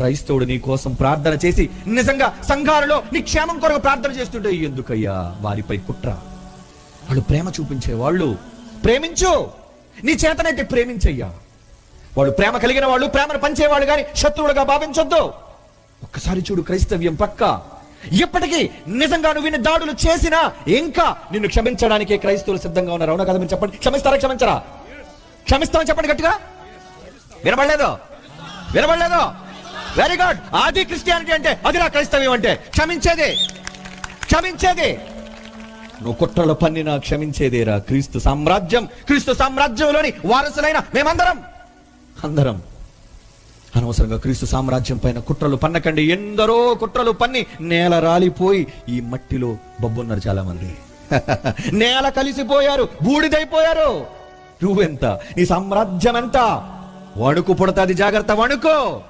క్రైస్తవుడు నీ కోసం ప్రార్థన చేసి నిజంగా సంఘాలలో నీ క్షేమం కొరకు ప్రార్థన చేస్తుంటే ఎందుకయ్యా? వారిపై కుట్ర. వాళ్ళు ప్రేమ చూపించే వాళ్ళు ప్రేమించు. నీ చేతనైతే ప్రేమించయ్యా. వాళ్ళు ప్రేమ కలిగిన వాళ్ళు ప్రేమను పంచేవాళ్ళు కానీ శత్రువులుగా భావించొద్దు. ఒక్కసారి చూడు క్రైస్తవ్యం పక్క. ఇప్పటికీ నిజంగా నువ్వు విని దాడులు చేసినా ఇంకా నిన్ను క్షమించడానికే క్రైస్తవులు సిద్ధంగా ఉన్నారు. అవునా కదా మీరు చెప్పండి? క్షమిస్తారా క్షమించరా? క్షమిస్తామని చెప్పండి గట్టిగా? వినబడలేదు? వినబడలేదు? Very good. అది క్రిస్టియానిటీ అంటే అది నా క్రైస్తవ్యం అంటే క్షమించేది. క్షమించేది. నువ్వు కుట్రలు పన్నినా క్షమించేదేరా క్రీస్తు సామ్రాజ్యం. క్రీస్తు సామ్రాజ్యంలోని వారసులైన మేమందరం. అందరం. అనవసరంగా క్రీస్తు సామ్రాజ్యం పైన కుట్రలు పన్నకండి. ఎందరో కుట్రలు పన్ని నేల రాలిపోయి ఈ మట్టిలో బొబ్బున్నారు చాలా మంది నేల కలిసిపోయారు బూడిదైపోయారు. నువ్వెంత? నీ సామ్రాజ్యం ఎంత వణుకు పుడతాది జాగ్రత్త వణుకో.